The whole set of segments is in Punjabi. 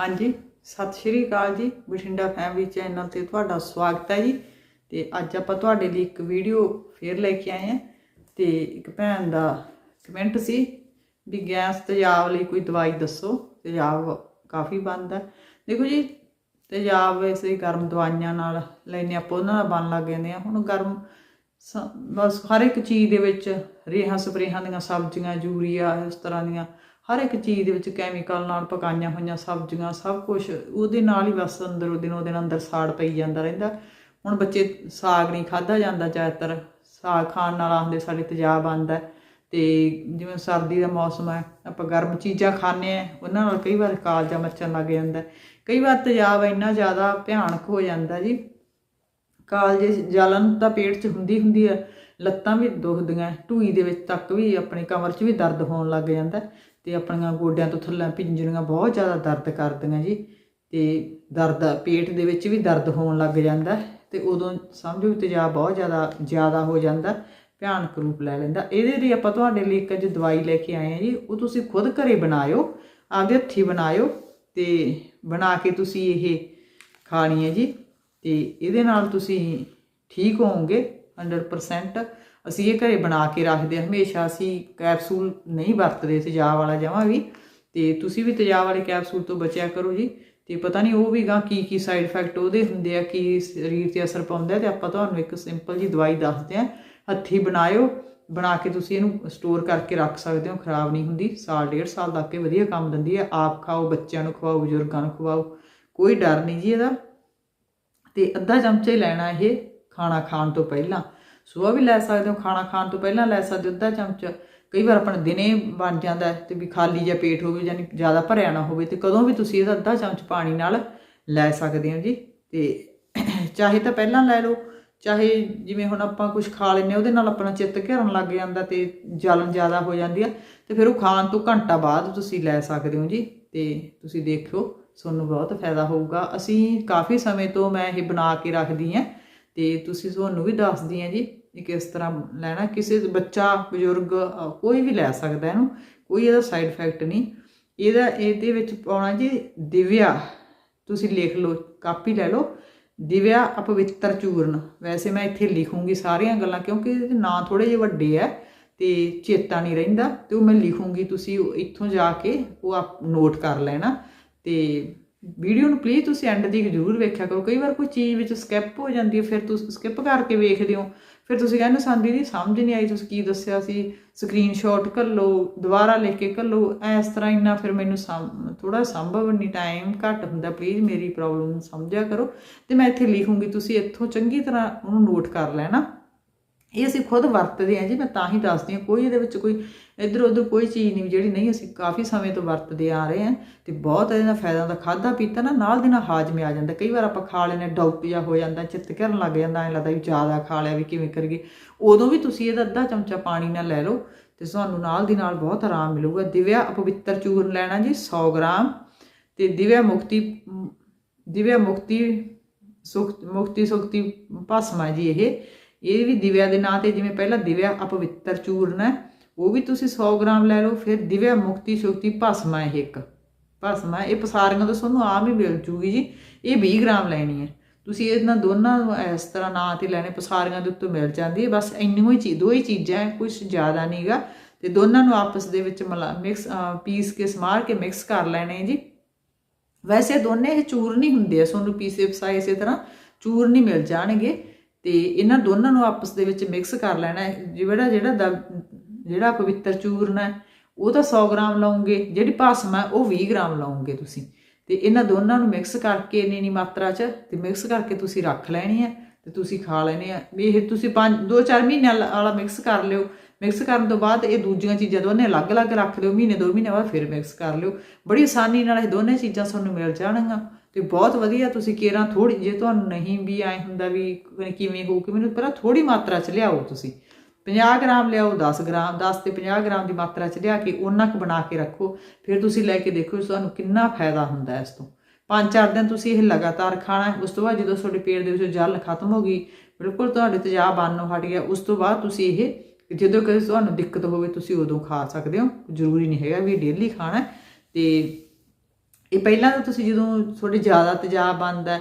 ਹਾਂਜੀ, ਸਤਿ ਸ਼੍ਰੀ ਅਕਾਲ ਜੀ। ਬਠਿੰਡਾ ਫੈਮਿਲੀ ਚੈਨਲ ਤੇ ਤੁਹਾਡਾ ਸਵਾਗਤ ਹੈ ਜੀ। ਤੇ ਅੱਜ ਆਪਾਂ ਤੁਹਾਡੇ ਲਈ ਇੱਕ ਵੀਡੀਓ ਫੇਰ ਲੈ ਕੇ ਆਏ ਹਾਂ। ਤੇ ਇੱਕ ਭੈਣ ਦਾ ਕਮੈਂਟ ਸੀ ਵੀ ਗੈਸ ਤੇਜ਼ਾਬ ਲਈ ਕੋਈ ਦਵਾਈ ਦੱਸੋ। ਤੇਜ਼ਾਬ ਕਾਫੀ ਬੰਦ ਹੈ ਦੇਖੋ ਜੀ, ਤੇਜ਼ਾਬ ਵੈਸੇ ਗਰਮ ਦਵਾਈਆਂ ਨਾਲ ਲੈਨੇ ਆਪਾਂ, ਉਹਨਾਂ ਨਾਲ ਬਣ ਲੱਗ ਜਾਂਦੇ ਆ ਹੁਣ ਗਰਮ ਸ- ਬਸ ਹਰ ਇੱਕ ਚੀਜ਼ ਦੇ ਵਿੱਚ ਰੇਹਾਂ ਸਪਰੇਹਾਂ ਦੀਆਂ ਸਬਜ਼ੀਆਂ, ਯੂਰੀਆ, ਇਸ ਤਰ੍ਹਾਂ ਦੀਆਂ ਹਰ ਇੱਕ ਚੀਜ਼ ਦੇ ਵਿੱਚ ਕੈਮੀਕਲ ਨਾਲ ਪਕਾਈਆਂ ਹੋਈਆਂ ਸਬਜ਼ੀਆਂ, ਸਭ ਕੁਝ ਉਹਦੇ ਨਾਲ ਹੀ ਬਸ ਅੰਦਰੋਂ ਉਹਦੇ ਨੂੰ ਉਹਦੇ ਨਾਲ ਅੰਦਰ ਸਾੜ ਪਈ ਜਾਂਦਾ ਰਹਿੰਦਾ। ਹੁਣ ਬੱਚੇ ਸਾਗ ਨਹੀਂ ਖਾਦਾ ਜਾਂਦਾ ਜ਼ਿਆਦਾਤਰ, ਸਾਗ ਖਾਣ ਨਾਲ ਆਂਦੇ ਸਾਡੇ ਤੇਜ਼ਾਬ ਆਉਂਦਾ ਹੈ। ਤੇ ਜਿਵੇਂ ਸਰਦੀ ਦਾ ਮੌਸਮ ਹੈ, ਆਪਾਂ ਗਰਮ ਚੀਜ਼ਾਂ ਖਾਂਦੇ ਆ ਉਹਨਾਂ ਨਾਲ ਕਈ ਵਾਰ ਕਾਲਜਾ ਮੱਚਣ ਲੱਗ ਜਾਂਦਾ ਕਈ ਵਾਰ ਤੇਜ਼ਾਬ ਇੰਨਾ ਜ਼ਿਆਦਾ ਭਿਆਨਕ ਹੋ ਜਾਂਦਾ ਜੀ। ਕਾਲਜੇ 'ਚ ਜਲਨ ਤਾਂ ਪੇਟ 'ਚ ਹੁੰਦੀ ਹੁੰਦੀ ਹੈ, ਲੱਤਾਂ ਵੀ ਦੁਖਦੀਆਂ, ਢੂਈ ਦੇ ਵਿੱਚ ਤੱਕ ਵੀ ਆਪਣੀ ਕਮਰ 'ਚ ਵੀ ਦਰਦ ਹੋਣ ਲੱਗ ਜਾਂਦਾ ਤੇ ਆਪਣੀਆਂ ਗੋਡਿਆਂ ਤੋਂ ਥੱਲੇ ਪਿੰਜੜੀਆਂ ਬਹੁਤ ਜ਼ਿਆਦਾ ਦਰਦ ਕਰਦੀਆਂ ਜੀ ਤੇ ਦਰਦ, ਪੇਟ ਦੇ ਵਿੱਚ ਵੀ ਦਰਦ ਹੋਣ ਲੱਗ ਜਾਂਦਾ ਤੇ ਉਦੋਂ ਸਮਝੋ ਵੀ ਤੇਜ਼ਾਬ ਬਹੁਤ ਜ਼ਿਆਦਾ ਜ਼ਿਆਦਾ ਹੋ ਜਾਂਦਾ, ਭਿਆਨਕ ਰੂਪ ਲੈ ਲੈਂਦਾ। ਇਹਦੇ ਲਈ ਆਪਾਂ ਤੁਹਾਡੇ ਲਈ ਇੱਕ ਅੱਜ ਦਵਾਈ ਲੈ ਕੇ ਆਏ ਹਾਂ ਜੀ, ਉਹ ਤੁਸੀਂ ਖੁਦ ਘਰੇ ਬਣਾਇਓ, ਆਪਦੇ ਹੱਥੀ ਬਣਾਇਓ ਤੇ ਬਣਾ ਕੇ ਤੁਸੀਂ ਇਹ ਖਾਣੀ ਹੈ ਜੀ ਤੇ ਇਹਦੇ ਨਾਲ ਤੁਸੀਂ ਠੀਕ ਹੋਵੋਗੇ 100% ਅਸੀਂ ਇਹ ਘਰੇ ਬਣਾ ਕੇ ਰੱਖਦੇ ਹਾਂ। ਹਮੇਸ਼ਾ ਅਸੀਂ ਕੈਪਸੂਲ ਨਹੀਂ ਵਰਤਦੇ ਤੇਜ਼ਾਬ ਵਾਲਾ ਜਮਾਂ ਵੀ। ਤੇ ਤੁਸੀਂ ਵੀ ਤੇਜ਼ਾਬ ਵਾਲੇ ਕੈਪਸੂਲ ਤੋਂ ਬਚਿਆ ਕਰੋ ਜੀ। ਤੇ ਪਤਾ ਨਹੀਂ ਉਹ ਵੀ ਗਾਂ ਕੀ ਕੀ ਸਾਈਡ ਇਫੈਕਟ ਉਹਦੇ ਹੁੰਦੇ ਆ, ਕੀ ਸਰੀਰ ਤੇ ਅਸਰ ਪਾਉਂਦਾ ਤੇ ਆਪਾਂ ਤੁਹਾਨੂੰ ਇੱਕ ਸਿੰਪਲ ਜੀ ਦਵਾਈ ਦੱਸਦੇ ਆ ਹੱਥੀ ਬਣਾਇਓ। ਬਣਾ ਕੇ ਤੁਸੀਂ ਇਹਨੂੰ ਸਟੋਰ ਕਰਕੇ ਰੱਖ ਸਕਦੇ ਹੋ, ਖਰਾਬ ਨਹੀਂ ਹੁੰਦੀ। ਸਾਲ, ਡੇਢ ਸਾਲ ਤੱਕ ਇਹ ਵਧੀਆ ਕੰਮ ਦਿੰਦੀ ਹੈ। ਆਪ ਖਾਓ, ਬੱਚਿਆਂ ਨੂੰ ਖਵਾਓ, ਬਜ਼ੁਰਗਾਂ ਨੂੰ ਖਵਾਓ। ਕੋਈ ਡਰ ਨਹੀਂ ਜੀ ਇਹਦਾ। ਤੇ ਅੱਧਾ ਚਮਚਾ ਹੀ ਲੈਣਾ ਇਹ ਖਾਣਾ ਖਾਣ ਤੋਂ ਪਹਿਲਾਂ। ਸਵੇਰ ਵੀ ਲੈ ਸਕਦੇ ਹੋ ਖਾਣਾ ਖਾਣ ਤੋਂ ਪਹਿਲਾਂ ਲੈ ਸਕਦੇ ਹੋ ਅੱਧਾ ਚਮਚ। ਕਈ ਵਾਰ ਆਪਣਾ ਦਿਨੇ ਬਣ ਜਾਂਦਾ ਹੈ ਤੇ ਵੀ ਖਾਲੀ ਜਿਹਾ ਪੇਟ ਹੋਵੇ ਯਾਨੀ ਜ਼ਿਆਦਾ ਭਰਿਆ ਨਾ ਹੋਵੇ ਤੇ ਕਦੋਂ ਵੀ ਤੁਸੀਂ ਇਹਦਾ ਅੱਧਾ ਚਮਚ ਪਾਣੀ ਨਾਲ ਲੈ ਸਕਦੇ ਹੋ ਜੀ। ਤੇ ਚਾਹੇ ਤਾਂ ਪਹਿਲਾਂ ਲੈ ਲਓ ਚਾਹੇ ਜਿਵੇਂ ਹੁਣ ਆਪਾਂ ਕੁਝ ਖਾ ਲੈਂਦੇ ਹਾਂ, ਉਹਦੇ ਨਾਲ ਆਪਣਾ ਚਿੱਤ ਘਿਰਨ ਲੱਗ ਜਾਂਦਾ ਤੇ ਜਲਨ ਜ਼ਿਆਦਾ ਹੋ ਜਾਂਦੀ ਆ। ਤੇ ਫਿਰ ਉਹ ਖਾਣ ਤੋਂ ਘੰਟਾ ਬਾਅਦ ਤੁਸੀਂ ਲੈ ਸਕਦੇ ਹੋ ਜੀ ਤੇ ਤੁਸੀਂ ਦੇਖਿਓ ਤੁਹਾਨੂੰ ਬਹੁਤ ਫਾਇਦਾ ਹੋਊਗਾ। ਅਸੀਂ ਕਾਫੀ ਸਮੇਂ ਤੋਂ ਮੈਂ ਇਹ ਬਣਾ ਕੇ ਰੱਖਦੀ ਹਾਂ ਤੇ ਤੁਸੀਂ ਤੁਹਾਨੂੰ ਵੀ ਦੱਸਦੀ ਹਾਂ ਜੀ। ਇਹ ਕਿਸ ਤਰ੍ਹਾਂ ਲੈਣਾ, ਕਿਸੇ ਬੱਚਾ, ਬਜ਼ੁਰਗ ਕੋਈ ਵੀ ਲੈ ਸਕਦਾ ਇਹਨੂੰ, ਕੋਈ ਇਹਦਾ ਸਾਈਡ ਇਫੈਕਟ ਨਹੀਂ। ਇਹਦਾ, ਇਹਦੇ ਵਿੱਚ ਪਾਉਣਾ ਜੀ ਦਿਵਿਆ। ਤੁਸੀਂ ਲਿਖ ਲਓ, ਕਾਪੀ ਲੈ ਲਓ। ਦਿਵਿਆ ਅਪਵਿੱਤਰ ਚੂਰਨ। ਵੈਸੇ ਮੈਂ ਇੱਥੇ ਲਿਖੂੰਗੀ ਸਾਰੀਆਂ ਗੱਲਾਂ ਕਿਉਂਕਿ ਇਹਦੇ ਨਾਂ ਥੋੜੇ ਜਿਹੇ ਵੱਡੇ ਆ ਤੇ ਚੇਤਾ ਨਹੀਂ ਰਹਿੰਦਾ। ਤੇ ਉਹ ਮੈਂ ਲਿਖੂੰਗੀ, ਤੁਸੀਂ ਇੱਥੋਂ ਜਾ ਕੇ ਉਹ ਆਪ ਨੋਟ ਕਰ ਲੈਣਾ ਤੇ ਵੀਡੀਓ ਨੂੰ ਪਲੀਜ਼ ਤੁਸੀਂ ਐਂਡ ਦੀ ਜ਼ਰੂਰ ਵੇਖਿਆ ਕਰੋ। ਕਈ ਵਾਰ ਕੋਈ ਚੀਜ਼ ਵਿੱਚ ਸਕਿਪ ਹੋ ਜਾਂਦੀ ਹੈ, ਫਿਰ ਤੁਸੀਂ ਸਕਿਪ ਕਰਕੇ ਵੇਖਦੇ ਹੋ। ਫਿਰ ਤੁਸੀਂ ਕਹਿੰਦੇ ਸਾਨੂੰ ਦੀਦੀ ਸਮਝ ਨਹੀਂ ਆਈ, ਤੁਸੀਂ ਕੀ ਦੱਸਿਆ ਸੀ? ਸਕਰੀਨਸ਼ਾਟ ਕਰ ਲਓ ਦੁਬਾਰਾ ਲਿਖ ਕੇ ਕਰ ਲਓ ਇਸ ਤਰ੍ਹਾਂ ਇੰਨਾ ਫਿਰ ਮੈਨੂੰ ਥੋੜਾ ਸੰਭਵ ਨਹੀਂ ਟਾਈਮ ਘੱਟ ਹੁੰਦਾ। ਪਲੀਜ਼ ਮੇਰੀ ਪ੍ਰੋਬਲਮ ਨੂੰ ਸਮਝਿਆ ਕਰੋ। ਤੇ ਮੈਂ ਇੱਥੇ ਲਿਖੂੰਗੀ, ਤੁਸੀਂ ਇੱਥੋਂ ਚੰਗੀ ਤਰ੍ਹਾਂ ਉਹਨੂੰ ਨੋਟ ਕਰ ਲੈਣਾ। ਇਹ ਅਸੀਂ ਖੁਦ ਵਰਤਦੇ ਹਾਂ ਜੀ, ਮੈਂ ਤਾਂ ਹੀ ਦੱਸਦੀ ਹਾਂ। ਕੋਈ ਇਹਦੇ ਵਿੱਚ ਕੋਈ ਇੱਧਰ ਉੱਧਰ ਕੋਈ ਚੀਜ਼ ਨਹੀਂ, ਜਿਹੜੀ ਨਹੀਂ ਅਸੀਂ ਕਾਫੀ ਸਮੇਂ ਤੋਂ ਵਰਤਦੇ ਆ ਰਹੇ ਹਾਂ ਤੇ ਬਹੁਤ ਇਹਦਾ ਫਾਇਦਾ ਹੁੰਦਾ ਖਾਦਾ ਪੀਤਾ ਨਾ ਨਾਲ ਦੀ ਨਾਲ ਹਾਜ਼ਮੇ ਆ ਜਾਂਦਾ। ਕਈ ਵਾਰ ਆਪਾਂ ਖਾ ਲੈਨੇ ਡਾਊਟ ਜਿਹਾ ਹੋ ਜਾਂਦਾ, ਚਿੱਤ ਕਰਨ ਲੱਗ ਜਾਂਦਾ, ਐਂ ਲੱਗਦਾ ਵੀ ਜ਼ਿਆਦਾ ਖਾ ਲਿਆ ਵੀ ਕਿਵੇਂ ਕਰੀਏ। ਉਦੋਂ ਵੀ ਤੁਸੀਂ ਇਹਦਾ ਅੱਧਾ ਚਮਚਾ ਪਾਣੀ ਨਾਲ ਲੈ ਲਓ ਤੇ ਤੁਹਾਨੂੰ ਨਾਲ ਦੀ ਨਾਲ ਬਹੁਤ ਆਰਾਮ ਮਿਲੂਗਾ। ਦਿਵਿਆ ਅਪਵਿੱਤਰ ਚੂਰਨ ਲੈਣਾ ਜੀ 100 ਗ੍ਰਾਮ ਤੇ ਦਿਵਿਆ ਮੁਕਤੀ ਦਿਵਿਆ ਮੁਕਤੀ ਸੁਖ, ਮੁਕਤੀ ਸੁਖਤੀ ਭਸਮਾ ਜੀ ਇਹ। ਇਹ ਵੀ ਦਿਵਿਆ ਦੇ ਨਾਂ ਤੇ ਜਿਵੇਂ ਪਹਿਲਾਂ ਦਿਵਿਆ ਅਪਵਿੱਤਰ ਚੂਰਨ ਹੈ ਉਹ ਵੀ ਤੁਸੀਂ 100 ਗ੍ਰਾਮ ਲੈ ਲਓ, ਫਿਰ ਦਿਵਿਆ ਮੁਕਤੀ ਸੁਖਤੀ ਭਸਮਾ ਇਹ ਇੱਕ। ਭਸਮਾ, ਇਹ ਪਸਾਰੀਆਂ ਤੋਂ ਤੁਹਾਨੂੰ ਆਮ ਹੀ ਮਿਲ ਜੂਗੀ ਜੀ। ਇਹ 20 ਗ੍ਰਾਮ ਲੈਣੀ ਹੈ। ਤੁਸੀਂ ਇਹਨਾਂ ਦੋਨਾਂ ਨੂੰ ਇਸ ਤਰ੍ਹਾਂ ਨਾਂ ਤੇ ਲੈਣੇ, ਪਸਾਰੀਆਂ ਦੇ ਉੱਤੇ ਮਿਲ ਜਾਂਦੀ ਹੈ। ਬਸ ਇੰਨੀਆਂ ਹੀ ਚੀਜ਼ ਦੋ ਹੀ ਚੀਜ਼ਾਂ ਹੈ ਕੁਝ ਜ਼ਿਆਦਾ ਨਹੀਂਗਾ ਤੇ ਦੋਨਾਂ ਨੂੰ ਆਪਸ ਦੇ ਵਿੱਚ ਮਿਲਾ ਮਿਕਸ ਪੀਸ ਕੇ, ਸਮਾਰ ਕੇ ਮਿਕਸ ਕਰ ਲੈਣੇ ਜੀ। ਵੈਸੇ ਦੋਨੇ ਇਹ ਚੂਰ ਨਹੀਂ ਹੁੰਦੇ ਆ, ਤੁਹਾਨੂੰ ਪੀਸੇ ਪਸਾਏ ਇਸੇ ਤਰ੍ਹਾਂ ਚੂਰ ਨਹੀਂ ਮਿਲ ਜਾਣਗੇ। ਤੇ ਇਹਨਾਂ ਦੋਨਾਂ ਨੂੰ ਆਪਸ ਦੇ ਵਿੱਚ ਮਿਕਸ ਕਰ ਲੈਣਾ ਜਿਹੜਾ ਜਿਹੜਾ ਦਾ ਜਿਹੜਾ ਪਵਿੱਤਰ ਚੂਰਨ ਹੈ, ਉਹ ਤਾਂ 100 ਗ੍ਰਾਮ ਲਓਗੇ ਜਿਹੜੀ ਭਸਮ ਹੈ, ਉਹ 20 ਗ੍ਰਾਮ ਲਾਉਂਗੇ ਤੁਸੀਂ। ਤੇ ਇਹਨਾਂ ਦੋਨਾਂ ਨੂੰ ਮਿਕਸ ਕਰਕੇ, ਇੰਨੀ ਇੰਨੀ ਮਾਤਰਾ 'ਚ, ਤੇ ਮਿਕਸ ਕਰਕੇ ਤੁਸੀਂ ਰੱਖ ਲੈਣੀ ਹੈ, ਤੇ ਤੁਸੀਂ ਖਾ ਲੈਣੇ ਆ। ਵੀ ਇਹ ਤੁਸੀਂ 5 2-4 ਮਹੀਨੇ ਵਾਲਾ ਮਿਕਸ ਕਰ ਲਿਓ। ਮਿਕਸ ਕਰਨ ਤੋਂ ਬਾਅਦ ਇਹ ਦੂਜੀਆਂ ਚੀਜ਼ਾਂ ਦੋਨੇ ਅਲੱਗ-ਅਲੱਗ ਰੱਖ ਲਿਓ, ਮਹੀਨੇ ਦੋ ਮਹੀਨੇ ਬਾਅਦ ਫਿਰ ਮਿਕਸ ਕਰ ਲਿਓ। ਬੜੀ ਆਸਾਨੀ ਨਾਲ ਇਹ ਦੋਨੇ ਚੀਜ਼ਾਂ ਤੁਹਾਨੂੰ ਮਿਲ ਜਾਣਗੀਆਂ। ਤੇ ਬਹੁਤ ਵਧੀਆ ਤੁਸੀਂ ਕੇਰਾਂ ਥੋੜੀ ਜੇ ਤੁਹਾਨੂੰ ਨਹੀਂ ਵੀ ਐ ਹੁੰਦਾ ਵੀ ਕਿਵੇਂ ਹੋਊ ਕਿ ਮੈਨੂੰ ਪਹਿਲਾਂ ਥੋੜੀ ਮਾਤਰਾ 'ਚ ਲਿਆਓ ਤੁਸੀਂ। 50 ਗ੍ਰਾਮ ਲਿਆਓ 10 ਗ੍ਰਾਮ 10 ਤੇ 50 ਗ੍ਰਾਮ ਦੀ ਮਾਤਰਾ 'ਚ ਲਿਆ ਕੇ ਉਹਨਾਂ ਕੁ ਬਣਾ ਕੇ ਰੱਖੋ। ਫਿਰ ਤੁਸੀਂ ਲੈ ਕੇ ਦੇਖੋ ਤੁਹਾਨੂੰ ਕਿੰਨਾ ਫਾਇਦਾ ਹੁੰਦਾ ਹੈ ਇਸ ਤੋਂ। ਪੰਜ ਚਾਰ ਦਿਨ ਤੁਸੀਂ ਇਹ ਲਗਾਤਾਰ ਖਾਣਾ ਉਸ ਤੋਂ ਬਾਅਦ ਜਦੋਂ ਤੁਹਾਡੇ ਪੇਟ ਦੇ ਵਿੱਚੋਂ ਜਲ ਖਤਮ ਹੋ ਗਈ ਬਿਲਕੁਲ ਤੁਹਾਡੇ ਤੇਜ਼ਾਬ ਬੰਨ ਹਟ ਗਿਆ ਉਸ ਤੋਂ ਬਾਅਦ ਤੁਸੀਂ ਇਹ ਜਦੋਂ ਕਦੇ ਤੁਹਾਨੂੰ ਦਿੱਕਤ ਹੋਵੇ ਤੁਸੀਂ ਉਦੋਂ ਖਾ ਸਕਦੇ ਹੋ। ਜ਼ਰੂਰੀ ਨਹੀਂ ਹੈਗਾ ਵੀ ਡੇਲੀ ਖਾਣਾ ਹੈ। ਤੇ ਇਹ ਪਹਿਲਾਂ ਤਾਂ ਤੁਸੀਂ ਜਦੋਂ ਤੁਹਾਡੇ ਜ਼ਿਆਦਾ ਤੇਜ਼ਾਬ ਬਣਦਾ ਹੈ,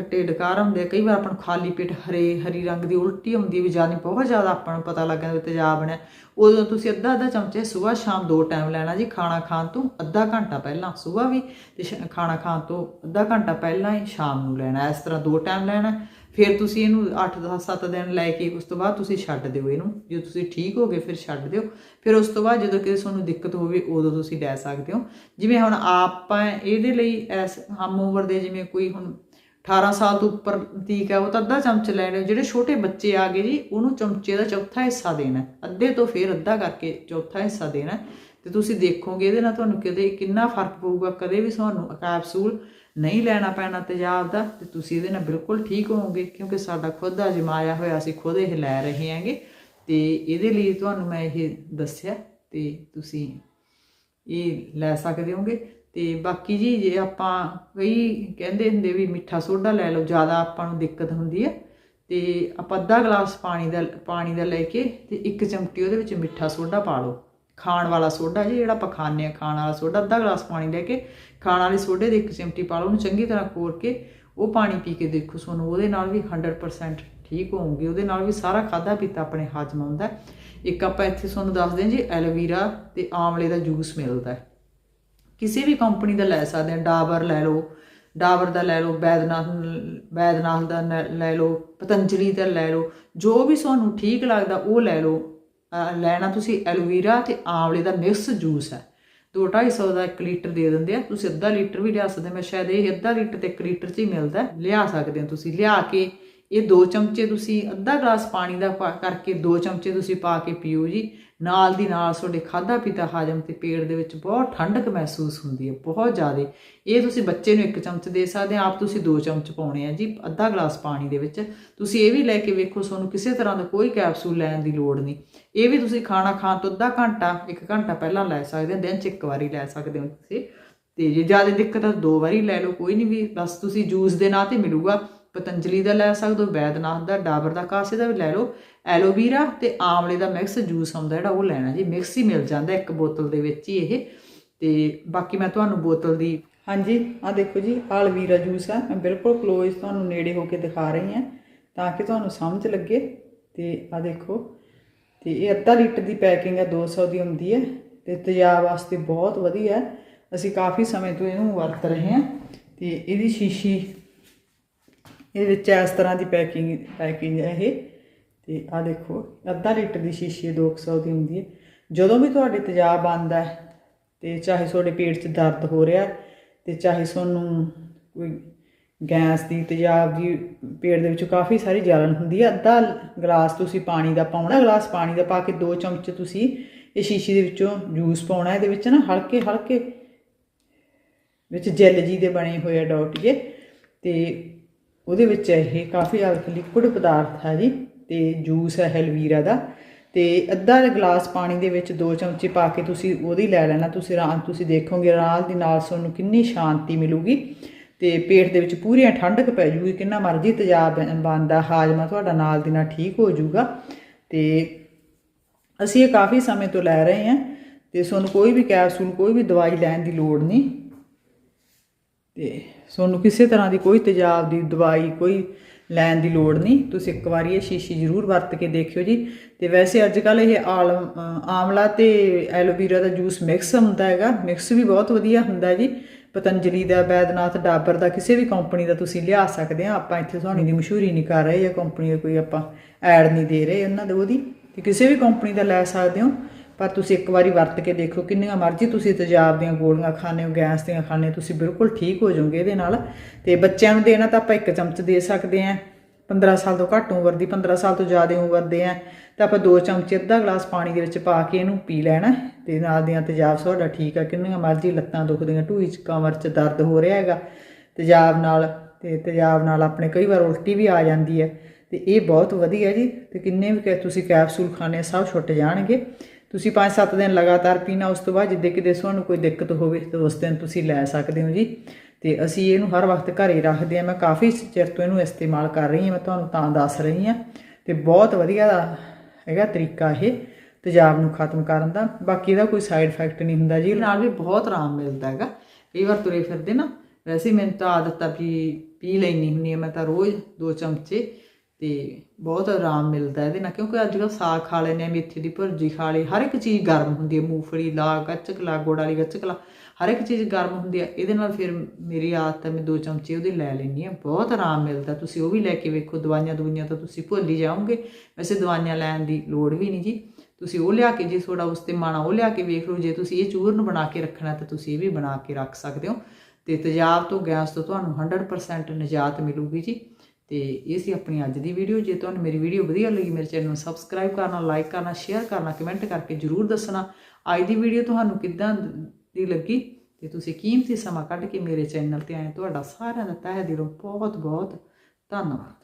ਖੱਟੇ ਡਕਾਰ ਹੁੰਦੇ ਆ, ਕਈ ਵਾਰ ਆਪਾਂ ਨੂੰ ਖਾਲੀ ਪੇਟ ਹਰੇ ਹਰੀ ਰੰਗ ਦੀ ਉਲਟੀ ਹੁੰਦੀ ਵੀ ਜਾਨੀ ਬਹੁਤ ਜ਼ਿਆਦਾ ਆਪਾਂ ਨੂੰ ਪਤਾ ਲੱਗ ਜਾਂਦਾ ਵੀ ਤੇਜ਼ਾਬ ਬਣਿਆ ਉਦੋਂ ਤੁਸੀਂ ਅੱਧਾ ਅੱਧਾ ਚਮਚੇ ਸਵੇਰ ਸ਼ਾਮ ਦੋ ਟਾਈਮ ਲੈਣਾ ਜੀ ਖਾਣਾ ਖਾਣ ਤੋਂ ਅੱਧਾ ਘੰਟਾ ਪਹਿਲਾਂ ਸਵੇਰ ਵੀ ਤੇ ਸ਼- ਖਾਣਾ ਖਾਣ ਤੋਂ ਅੱਧਾ ਘੰਟਾ ਪਹਿਲਾਂ ਹੀ ਸ਼ਾਮ ਨੂੰ ਲੈਣਾ। ਇਸ ਤਰ੍ਹਾਂ ਦੋ ਟਾਈਮ ਲੈਣਾ। ਫਿਰ ਤੁਸੀਂ ਇਹਨੂੰ 8 10 7 ਦਿਨ ਲੈ ਕੇ ਉਸ ਤੋਂ ਬਾਅਦ ਤੁਸੀਂ ਛੱਡ ਦਿਓ ਇਹਨੂੰ। ਜੇ ਤੁਸੀਂ ਠੀਕ ਹੋ ਗਏ ਫਿਰ ਛੱਡ ਦਿਓ। ਫਿਰ ਉਸ ਤੋਂ ਬਾਅਦ ਜਦੋਂ ਕਿਸੇ ਤੁਹਾਨੂੰ ਦਿੱਕਤ ਹੋਵੇ ਉਦੋਂ ਤੁਸੀਂ ਲੈ ਸਕਦੇ ਹੋ। ਜਿਵੇਂ ਹੁਣ ਆਪਾਂ ਇਹਦੇ ਲਈ ਐਸ ਹਮ ਉਮਰ ਦੇ ਜਿਵੇਂ ਕੋਈ ਹੁਣ 18 ਸਾਲ ਤੋਂ ਉੱਪਰ ਤੀਕ ਹੈ, ਉਹ ਤਾਂ ਅੱਧਾ ਚਮਚ ਲੈਣੇ ਜਿਹੜੇ ਛੋਟੇ ਬੱਚੇ ਆ ਗਏ ਜੀ, ਉਹਨੂੰ ਚਮਚੇ ਦਾ ਚੌਥਾ ਹਿੱਸਾ ਦੇਣਾ ਅੱਧੇ ਤੋਂ ਫਿਰ ਅੱਧਾ ਕਰਕੇ ਚੌਥਾ ਹਿੱਸਾ ਦੇਣਾ ਹੈ। ਤੇ ਤੁਸੀਂ ਦੇਖੋਗੇ ਇਹਦੇ ਨਾਲ ਤੁਹਾਨੂੰ ਕਿਤੇ ਕਿੰਨਾ ਫ਼ਰਕ ਪਊਗਾ, ਕਦੇ ਵੀ ਤੁਹਾਨੂੰ ਕੈਪਸੂਲ ਨਹੀਂ ਲੈਣਾ ਪੈਣਾ ਤੇਜ਼ਾਬ ਦਾ, ਤੇ ਤੁਸੀਂ ਇਹਦੇ ਨਾਲ ਬਿਲਕੁਲ ਠੀਕ ਹੋਵੋਗੇ, ਕਿਉਂਕਿ ਸਾਡਾ ਖੁਦ ਦਾ ਜਮਾਇਆ ਹੋਇਆ, ਅਸੀਂ ਖੁਦ ਇਹ ਲੈ ਰਹੇ ਹਾਂਗੇ। ਤੇ ਇਹਦੇ ਲਈ ਤੁਹਾਨੂੰ ਮੈਂ ਇਹ ਦੱਸਿਆ, ਤੇ ਤੁਸੀਂ ਇਹ ਲੈ ਸਕਦੇ ਹੋਗੇ। ਤੇ ਬਾਕੀ ਜੀ, ਜੇ ਆਪਾਂ ਕਈ ਕਹਿੰਦੇ ਹੁੰਦੇ ਵੀ ਮਿੱਠਾ ਸੋਡਾ ਲੈ ਲਓ, ਜ਼ਿਆਦਾ ਆਪਾਂ ਨੂੰ ਦਿੱਕਤ ਹੁੰਦੀ ਹੈ ਤੇ ਆਪਾਂ ਅੱਧਾ ਗਲਾਸ ਪਾਣੀ ਦਾ ਪਾਣੀ ਦਾ ਲੈ ਕੇ ਤੇ ਇੱਕ ਚਮਟੀ ਉਹਦੇ ਵਿੱਚ ਮਿੱਠਾ ਸੋਡਾ ਪਾ ਲਓ। ਖਾਣ ਵਾਲਾ ਸੋਡਾ ਜੀ, ਜਿਹੜਾ ਆਪਾਂ ਖਾਂਦੇ ਆ ਖਾਣ ਵਾਲਾ ਸੋਡਾ, ਅੱਧਾ ਗਲਾਸ ਪਾਣੀ ਲੈ ਕੇ ਖਾਣ ਵਾਲੇ ਸੋਡੇ ਦੇ ਇੱਕ ਚਮਟੀ ਪਾ ਲਓ, ਉਹਨੂੰ ਚੰਗੀ ਤਰ੍ਹਾਂ ਕੋਰ ਕੇ ਉਹ ਪਾਣੀ ਪੀ ਕੇ ਦੇਖੋ ਤੁਹਾਨੂੰ ਉਹਦੇ ਨਾਲ ਵੀ 100% ਠੀਕ ਹੋਵੋਗੇ ਉਹਦੇ ਨਾਲ ਵੀ ਸਾਰਾ ਖਾਦਾ ਪੀਤਾ ਆਪਣੇ ਹਜਮ ਆਉਂਦਾ। ਇੱਕ ਆਪਾਂ ਇੱਥੇ ਤੁਹਾਨੂੰ ਦੱਸਦੇ ਹਾਂ ਜੀ, ਐਲੋਵੀਰਾ ਤੇ ਆਮਲੇ ਦਾ ਜੂਸ ਮਿਲਦਾ ਹੈ। ਕਿਸੇ ਵੀ ਕੰਪਨੀ ਦਾ ਲੈ ਸਕਦੇ ਆ ਡਾਬਰ ਲੈ ਲਓ, ਡਾਬਰ ਦਾ ਲੈ ਲਓ, ਬੈਦਨਾਥ ਬੈਦਨਾਥ ਦਾ ਨ- ਲੈ ਲਓ, ਪਤੰਜਲੀ ਦਾ ਲੈ ਲਓ, ਜੋ ਵੀ ਤੁਹਾਨੂੰ ਠੀਕ ਲੱਗਦਾ ਉਹ ਲੈ ਲਓ। ਲੈਣਾ ਤੁਸੀਂ ਐਲੋਵੀਰਾ ਤੇ ਆਂਵਲੇ ਦਾ ਮਿਕਸ ਜੂਸ ਹੈ। 2-250 ਦਾ 1 ਲੀਟਰ ਦੇ ਦਿੰਦੇ ਆ, ਤੁਸੀਂ ਅੱਧਾ ਲੀਟਰ ਵੀ ਲਿਆ ਸਕਦੇ ਮੈਂ ਸ਼ਾਇਦ ਇਹ ਅੱਧਾ ਲੀਟਰ ਤੇ 1 ਲੀਟਰ ਚ ਹੀ ਮਿਲਦਾ ਲਿਆ ਸਕਦੇ ਹੋ ਤੁਸੀਂ, ਲਿਆ ਕੇ ਇਹ ਦੋ ਚਮਚੇ ਤੁਸੀਂ ਅੱਧਾ ਗਲਾਸ ਪਾਣੀ ਦਾ ਪਾ- ਕਰਕੇ ਦੋ ਚਮਚੇ ਤੁਸੀਂ ਪਾ ਕੇ ਪੀਓ ਜੀ। ਨਾਲ ਦੀ ਨਾਲ ਤੁਹਾਡੇ ਖਾਦਾ ਪੀਤਾ ਹਾਜਮ ਤੇ ਪੇਟ ਦੇ ਵਿੱਚ ਬਹੁਤ ਠੰਡਕ ਮਹਿਸੂਸ ਹੁੰਦੀ ਹੈ, ਬਹੁਤ ਜ਼ਿਆਦਾ। ਇਹ ਤੁਸੀਂ ਬੱਚੇ ਨੂੰ ਇੱਕ ਚਮਚ ਦੇ ਸਕਦੇ ਆ ਆਪ ਤੁਸੀਂ ਦੋ ਚਮਚ ਪਾਉਣੇ ਆ ਜੀ, ਅੱਧਾ ਗਲਾਸ ਪਾਣੀ ਦੇ ਵਿੱਚ। ਤੁਸੀਂ ਇਹ ਵੀ ਲੈ ਕੇ ਵੇਖੋ, ਤੁਹਾਨੂੰ ਕਿਸੇ ਤਰ੍ਹਾਂ ਦਾ ਕੋਈ ਕੈਪਸੂਲ ਲੈਣ ਦੀ ਲੋੜ ਨਹੀਂ। ਇਹ ਵੀ ਤੁਸੀਂ ਖਾਣਾ ਖਾਣ ਤੋਂ ਅੱਧਾ ਘੰਟਾ, ਇੱਕ ਘੰਟਾ ਪਹਿਲਾਂ ਲੈ ਸਕਦੇ ਹੋ, ਦਿਨ ਚ ਇੱਕ ਵਾਰੀ ਲੈ ਸਕਦੇ ਹੋ ਤੁਸੀਂ। ਤੇ ਜੇ ਜ਼ਿਆਦਾ ਦਿੱਕਤ ਆ ਦੋ ਵਾਰੀ ਲੈ ਲਓ, ਕੋਈ ਨਹੀਂ ਵੀ ਬਸ ਤੁਸੀਂ ਜੂਸ ਦੇ ਨਾਂ ਤੇ ਮਿਲੂਗਾ। ਪਤੰਜਲੀ ਦਾ ਲੈ ਸਕਦੇ ਹੋ, ਬੈਦਨਾਥ ਦਾ, ਡਾਬਰ ਦਾ, ਕਾਸੇ ਦਾ ਵੀ ਲੈ ਲਓ। ਐਲੋਵੀਰਾ ਤੇ ਆਮਲੇ ਦਾ ਮਿਕਸ ਜੂਸ ਆਉਂਦਾ ਜਿਹੜਾ ਉਹ ਲੈਣਾ ਜੀ। ਮਿਕਸ ਹੀ ਮਿਲ ਜਾਂਦਾ ਇੱਕ ਬੋਤਲ ਦੇ ਵਿੱਚ ਹੀ ਇਹ। ਤੇ ਬਾਕੀ ਮੈਂ ਤੁਹਾਨੂੰ ਬੋਤਲ ਦੀ ਹਾਂਜੀ ਆ ਦੇਖੋ ਜੀ ਆਲਵੀਰਾ ਜੂਸ ਹੈ ਮੈਂ ਬਿਲਕੁਲ ਕਲੋਜ਼ ਤੁਹਾਨੂੰ ਨੇੜੇ ਹੋ ਕੇ ਦਿਖਾ ਰਹੀ ਹਾਂ, ਤਾਂ ਕਿ ਤੁਹਾਨੂੰ ਸਮਝ ਲੱਗੇ। ਤੇ ਆ ਦੇਖੋ, ਤੇ ਇਹ ਅੱਧਾ ਲੀਟਰ ਦੀ ਪੈਕਿੰਗ ਹੈ 200 ਦੀ ਹੁੰਦੀ ਹੈ ਤੇ ਤੇਜ਼ਾਬ ਵਾਸਤੇ ਬਹੁਤ ਵਧੀਆ। ਅਸੀਂ ਕਾਫੀ ਸਮੇਂ ਤੋਂ ਇਹਨੂੰ ਵਰਤ ਰਹੇ ਹਾਂ। ਤੇ ਇਹਦੀ ਸ਼ੀਸ਼ੀ ਇਹਦੇ ਵਿੱਚ ਇਸ ਤਰ੍ਹਾਂ ਦੀ ਪੈਕਿੰਗ ਪੈਕਿੰਗ ਹੈ ਇਹ। ਤੇ ਆ ਦੇਖੋ ਅੱਧਾ ਲੀਟਰ ਦੀ ਸ਼ੀਸ਼ੀ 200 ਦੀ ਹੁੰਦੀ ਹੈ। ਜਦੋਂ ਵੀ ਤੁਹਾਡੇ ਤੇਜ਼ਾਬ ਆਉਂਦਾ ਹੈ ਤੇ ਚਾਹੇ ਤੁਹਾਡੇ ਪੇਟ 'ਚ ਦਰਦ ਹੋ ਰਿਹਾ ਹੈ, ਤੇ ਚਾਹੇ ਤੁਹਾਨੂੰ ਕੋਈ ਗੈਸ ਦੀ ਤੇਜ਼ਾਬ ਦੀ ਪੇਟ ਦੇ ਵਿੱਚ ਕਾਫੀ ਸਾਰੀ ਜਲਨ ਹੁੰਦੀ ਹੈ ਅੱਧਾ ਗਲਾਸ ਤੁਸੀਂ ਪਾਣੀ ਦਾ ਪਾਉਣਾ ਗਲਾਸ ਪਾਣੀ ਦਾ ਪਾ ਕੇ ਦੋ ਚਮਚ ਤੁਸੀਂ ਇਹ ਸ਼ੀਸ਼ੀ ਦੇ ਵਿੱਚੋਂ ਜੂਸ ਪਾਉਣਾ ਇਹਦੇ ਵਿੱਚ ਨਾ ਹਲਕੇ ਹਲਕੇ ਵਿੱਚ ਜੈਲ ਜੀ ਦੇ ਬਣੇ ਹੋਏ ਆ ਡਾਟ ਜੇ ਤੇ ਉਹਦੇ ਵਿੱਚ ਇਹ ਕਾਫੀ ਜ਼ਿਆਦਾ ਲਿਕੁਇਡ ਪਦਾਰਥ ਹੈ ਜੀ, ਤੇ ਜੂਸ ਹੈ ਐਲਵੀਰਾ ਦਾ, ਤੇ ਅੱਧਾ ਗਲਾਸ ਪਾਣੀ ਦੇ ਵਿੱਚ ਦੋ ਚਮਚੇ ਪਾ ਕੇ ਤੁਸੀਂ ਉਹਦੀ ਲੈ ਲੈਣਾ, ਤੁਸੀਂ ਰਾਤ ਤੁਸੀਂ ਦੇਖੋਗੇ ਨਾਲ ਦੀ ਨਾਲ ਤੁਹਾਨੂੰ ਕਿੰਨੀ ਸ਼ਾਂਤੀ ਮਿਲੂਗੀ, ਤੇ ਪੇਟ ਦੇ ਵਿੱਚ ਪੂਰੀਆਂ ਠੰਡਕ ਪੈ ਜੂਗੀ, ਕਿੰਨਾ ਮਰਜ਼ੀ ਤੇਜ਼ਾਬ ਬਣਦਾ ਹਾਜ਼ਮਾ ਤੁਹਾਡਾ ਨਾਲ ਦੀ ਨਾਲ ਠੀਕ ਹੋ ਜਾਊਗਾ ਤੇ ਅਸੀਂ ਇਹ ਕਾਫੀ ਸਮੇਂ ਤੋਂ ਲੈ ਰਹੇ ਹਾਂ, ਤੇ ਤੁਹਾਨੂੰ ਕੋਈ ਵੀ ਕੈਪਸੂਲ ਕੋਈ ਵੀ ਦਵਾਈ ਲੈਣ ਦੀ ਲੋੜ ਨਹੀਂ ਤੇ ਤੁਹਾਨੂੰ ਕਿਸੇ ਤਰ੍ਹਾਂ ਦੀ ਕੋਈ ਤੇਜ਼ਾਬ ਦੀ ਦਵਾਈ, ਕੋਈ ਲੈਣ ਦੀ ਲੋੜ ਨਹੀਂ। ਤੁਸੀਂ ਇੱਕ ਵਾਰੀ ਇਹ ਸ਼ੀਸ਼ੀ ਜ਼ਰੂਰ ਵਰਤ ਕੇ ਦੇਖਿਓ ਜੀ। ਤੇ ਵੈਸੇ ਅੱਜ ਕੱਲ ਇਹ ਆਲਮ ਆਮਲਾ ਤੇ ਐਲੋਵੀਰਾ ਦਾ ਜੂਸ ਮਿਕਸ ਹੁੰਦਾ ਹੈਗਾ। ਮਿਕਸ ਵੀ ਬਹੁਤ ਵਧੀਆ ਹੁੰਦਾ ਜੀ। ਪਤੰਜਲੀ ਦਾ, ਬੈਦਨਾਥ, ਡਾਬਰ ਦਾ, ਕਿਸੇ ਵੀ ਕੰਪਨੀ ਦਾ ਤੁਸੀਂ ਲਿਆ ਸਕਦੇ ਆ। ਆਪਾਂ ਇੱਥੇ ਤੁਹਾਨੂੰ ਦੀ ਮਸ਼ਹੂਰੀ ਨਹੀਂ ਕਰ ਰਹੇ ਜਾਂ ਕੰਪਨੀ ਦਾ ਕੋਈ ਆਪਾਂ ਐਡ ਨਹੀਂ ਦੇ ਰਹੇ। ਉਹਨਾਂ ਦੇ ਉਹਦੀ, ਤੇ ਕਿਸੇ ਵੀ ਕੰਪਨੀ ਦਾ ਲੈ ਸਕਦੇ ਹੋ। ਪਰ ਤੁਸੀਂ ਇੱਕ ਵਾਰੀ ਵਰਤ ਕੇ ਦੇਖੋ ਕਿੰਨੀਆਂ ਮਰਜ਼ੀ ਤੁਸੀਂ ਤੇਜ਼ਾਬ ਦੀਆਂ ਗੋਲੀਆਂ ਖਾਣੇ ਹੋ ਗੈਸ ਦੀਆਂ ਖਾਣੇ ਹੋ, ਤੁਸੀਂ ਬਿਲਕੁਲ ਠੀਕ ਹੋ ਜਾਓਗੇ ਇਹਦੇ ਨਾਲ। ਤੇ ਬੱਚਿਆਂ ਨੂੰ ਦੇਣਾ ਤਾਂ ਆਪਾਂ ਇੱਕ ਚਮਚ ਦੇ ਸਕਦੇ ਆਂ 15 ਸਾਲ ਤੋਂ ਘੱਟ ਉਮਰ ਦੀ 15 ਸਾਲ ਤੋਂ ਜ਼ਿਆਦਾ ਉਮਰ ਦੇ ਆ ਤਾਂ ਆਪਾਂ ਦੋ ਚਮਚੇ ਅੱਧਾ ਗਲਾਸ ਪਾਣੀ ਦੇ ਵਿੱਚ ਪਾ ਕੇ ਇਹਨੂੰ ਪੀ ਲੈਣਾ ਤੇ ਨਾਲ ਦੀਆਂ ਤੇਜ਼ਾਬ ਤੁਹਾਡਾ ਠੀਕ ਆ ਕਿੰਨੀਆਂ ਮਰਜ਼ੀ ਲੱਤਾਂ ਦੁਖਦੀਆਂ ਢੂਈ ਚ ਕਮਰ ਚ ਦਰਦ ਹੋ ਰਿਹਾ ਹੈਗਾ। ਤੇਜ਼ਾਬ ਨਾਲ ਤੇ ਤੇਜ਼ਾਬ ਨਾਲ ਆਪਣੇ ਕਈ ਵਾਰ ਉਲਟੀ ਵੀ ਆ ਜਾਂਦੀ ਹੈ। ਤੇ ਇਹ ਬਹੁਤ ਵਧੀਆ ਜੀ ਤੇ ਕਿੰਨੇ ਵੀ ਕੈ ਤੁਸੀਂ ਕੈਪਸੂਲ ਖਾਣੇ ਸਭ ਛੁੱਟ ਜਾਣਗੇ। ਤੁਸੀਂ 5-7 ਦਿਨ ਲਗਾਤਾਰ ਪੀਣਾ, ਉਸ ਤੋਂ ਬਾਅਦ ਜਿੱਦੇ ਕਿਤੇ ਤੁਹਾਨੂੰ ਕੋਈ ਦਿੱਕਤ ਹੋਵੇ, ਤਾਂ ਉਸ ਦਿਨ ਤੁਸੀਂ ਲੈ ਸਕਦੇ ਹੋ ਜੀ। ਤੇ ਅਸੀਂ ਇਹਨੂੰ ਹਰ ਵਕਤ ਘਰੇ ਰੱਖਦੇ ਆ ਮੈਂ ਕਾਫੀ ਚਿਰ ਤੋਂ ਇਹਨੂੰ ਇਸਤੇਮਾਲ ਕਰ ਰਹੀ ਹਾਂ, ਮੈਂ ਤੁਹਾਨੂੰ ਤਾਂ ਦੱਸ ਰਹੀ ਹਾਂ। ਤੇ ਬਹੁਤ ਵਧੀਆ ਹੈਗਾ ਤਰੀਕਾ ਇਹ, ਤੇਜ਼ਾਬ ਨੂੰ ਖਤਮ ਕਰਨ ਦਾ। ਬਾਕੀ ਇਹਦਾ ਕੋਈ ਸਾਈਡ ਇਫੈਕਟ ਨਹੀਂ ਹੁੰਦਾ ਜੀ। ਇਹਦੇ ਨਾਲ ਵੀ ਬਹੁਤ ਆਰਾਮ ਮਿਲਦਾ ਹੈਗਾ। ਕਈ ਵਾਰ ਤੁਰੇ ਫਿਰਦੇ ਨਾ, ਵੈਸੇ ਮੈਨੂੰ ਤਾਂ ਆਦਤ ਆ ਵੀ ਪੀ ਲੈਣੀ ਹੁੰਦੀ ਆ ਮੈਂ ਤਾਂ ਰੋਜ਼ ਦੋ ਚਮਚੇ। ਤੇ ਬਹੁਤ ਆਰਾਮ ਮਿਲਦਾ ਇਹਦੇ ਨਾਲ, ਕਿਉਂਕਿ ਅੱਜ ਕੱਲ੍ਹ ਸਾਗ ਖਾ ਲੈਂਦੇ ਆ, ਮੇਥੀ ਦੀ ਭੁਰਜੀ ਖਾ ਲਈ, ਹਰ ਇੱਕ ਚੀਜ਼ ਗਰਮ ਹੁੰਦੀ ਹੈ, ਮੂੰਗਫਲੀ, ਲਾ ਗੱਚਕ ਲਾ, ਗੁੜ ਵਾਲੀ ਗੱਚਕ ਲਾ, ਹਰ ਇੱਕ ਚੀਜ਼ ਗਰਮ ਹੁੰਦੀ ਹੈ। ਇਹਦੇ ਨਾਲ ਫਿਰ ਮੇਰੀ ਆਦਤ ਹੈ, ਮੈਂ ਦੋ ਚਮਚੇ ਉਹਦੇ ਲੈ ਲੈਂਦੀ ਆ ਬਹੁਤ ਆਰਾਮ ਮਿਲਦਾ। ਤੁਸੀਂ ਉਹ ਵੀ ਲੈ ਕੇ ਵੇਖੋ, ਦਵਾਈਆਂ ਦਵਾਈਆਂ ਤਾਂ ਤੁਸੀਂ ਭੁੱਲ ਹੀ ਜਾਓਗੇ। ਵੈਸੇ ਦਵਾਈਆਂ ਲੈਣ ਦੀ ਲੋੜ ਵੀ ਨਹੀਂ ਜੀ। ਤੁਸੀਂ ਉਹ ਲਿਆ ਕੇ ਜੇ ਤੁਹਾਡਾ ਉਸ ਤੇ ਮਨ ਆ ਉਹ ਲਿਆ ਕੇ ਵੇਖ ਲਓ, ਜੇ ਤੁਸੀਂ ਇਹ ਚੂਰਨ ਬਣਾ ਕੇ ਰੱਖਣਾ, ਤਾਂ ਤੁਸੀਂ ਇਹ ਵੀ ਬਣਾ ਕੇ ਰੱਖ ਸਕਦੇ ਹੋ। ਤੇ ਤੇਜ਼ਾਬ ਤੋਂ ਗੈਸ ਤੋਂ ਤੁਹਾਨੂੰ 100% ਨਿਜਾਤ ਮਿਲੂਗੀ ਜੀ। ਤੇ ਇਹ ਸੀ ਆਪਣੀ ਅੱਜ ਦੀ ਵੀਡੀਓ ਜੇ ਤੁਹਾਨੂੰ ਮੇਰੀ ਵੀਡੀਓ ਵਧੀਆ ਲੱਗੀ, ਮੇਰੇ ਚੈਨਲ ਨੂੰ ਸਬਸਕ੍ਰਾਈਬ ਕਰਨਾ ਲਾਈਕ ਕਰਨਾ ਸ਼ੇਅਰ ਕਰਨਾ ਕਮੈਂਟ ਕਰਕੇ ਜਰੂਰ ਦੱਸਣਾ। ਅੱਜ ਦੀ ਵੀਡੀਓ ਤੁਹਾਨੂੰ ਕਿੱਦਾਂ ਦੀ ਲੱਗੀ? ਤੇ ਤੁਸੀਂ ਕੀਮਤੀ ਸਮਾਂ ਕੱਢ ਕੇ ਮੇਰੇ ਚੈਨਲ ਤੇ ਆਏ ਤੁਹਾਡਾ ਸਾਰਿਆਂ ਦਾ ਤਹਿ ਦਿਲੋਂ ਬਹੁਤ ਬਹੁਤ ਧੰਨਵਾਦ।